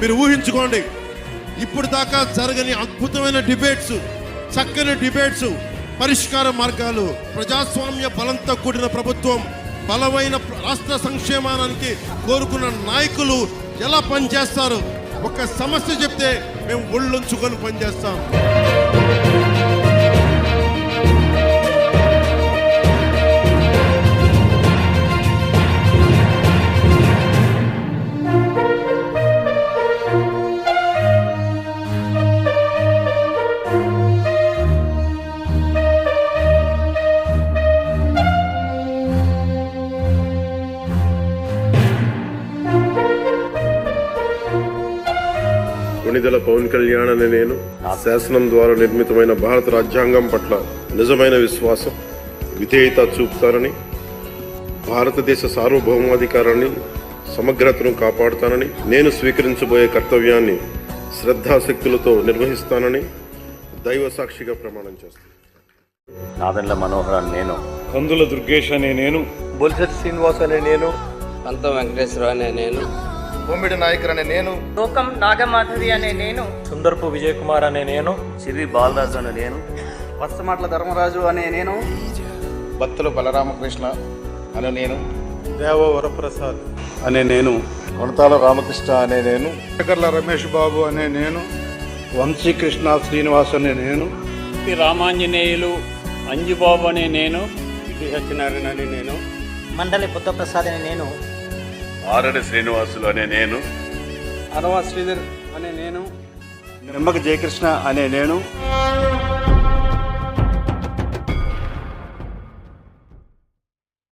మీరు ఊహించుకోండి. ఇప్పుడు దాకా జరగని అద్భుతమైన డిబేట్స్ చక్కని డిబేట్స్ పరిష్కార మార్గాలు ప్రజాస్వామ్య బలంతో కూడిన ప్రభుత్వం బలమైన రాష్ట్ర సంక్షేమానికి కోరుకున్న నాయకులు ఎలా పనిచేస్తారు? ఒక సమస్య చెప్తే మేము ఒళ్ళుంచుకొని పనిచేస్తాం. కొణిదెల పవన్ కళ్యాణ్ అనే నేను. శాసనం ద్వారా నిర్మితమైన భారత రాజ్యాంగం పట్ల నిజమైన విశ్వాసం విధేయత చూపుతానని భారతదేశ సార్వభౌమాధికారాన్ని సమగ్రతను కాపాడుతానని నేను స్వీకరించబోయే కర్తవ్యాన్ని శ్రద్ధాశక్తులతో నిర్వహిస్తానని దైవ సాక్షిగా ప్రమాణం చేస్తాను. నాదెండ్ల నేను. కందుల దుర్గేష్ అనే నేను. బొలిశెట్టి శ్రీనివాస్ అనే నేను. పంతం వెంకటేశ్వర అనే నేను. బొమ్మిడి నాయకర్ అనే నేను లోకం నాగమాధవి అనే నేను సుందర్పు విజయ్ కుమార్ అనే నేను సిరి బాలరాజు అని నేను వస్తమాట్ల ధర్మరాజు అనే నేను బత్తుల బలరామకృష్ణ అనే నేను దేవ వరప్రసాద్ అనే నేను కొనతాల రామకృష్ణ అనే నేను శేఖర్ల రమేష్ బాబు అనే నేను వంశీకృష్ణ శ్రీనివాస్ అనే నేను రామాంజనేయులు అంజుబాబు అనే నేను సత్యనారాయణ అనే నేను మండలి బుద్ధప్రసాద్ అనే నేను ఆరడి శ్రీనివాసులు అనే నేను. అనవా శ్రీధర్ అనే నేను. నిమ్మక జయకృష్ణ అనే నేను.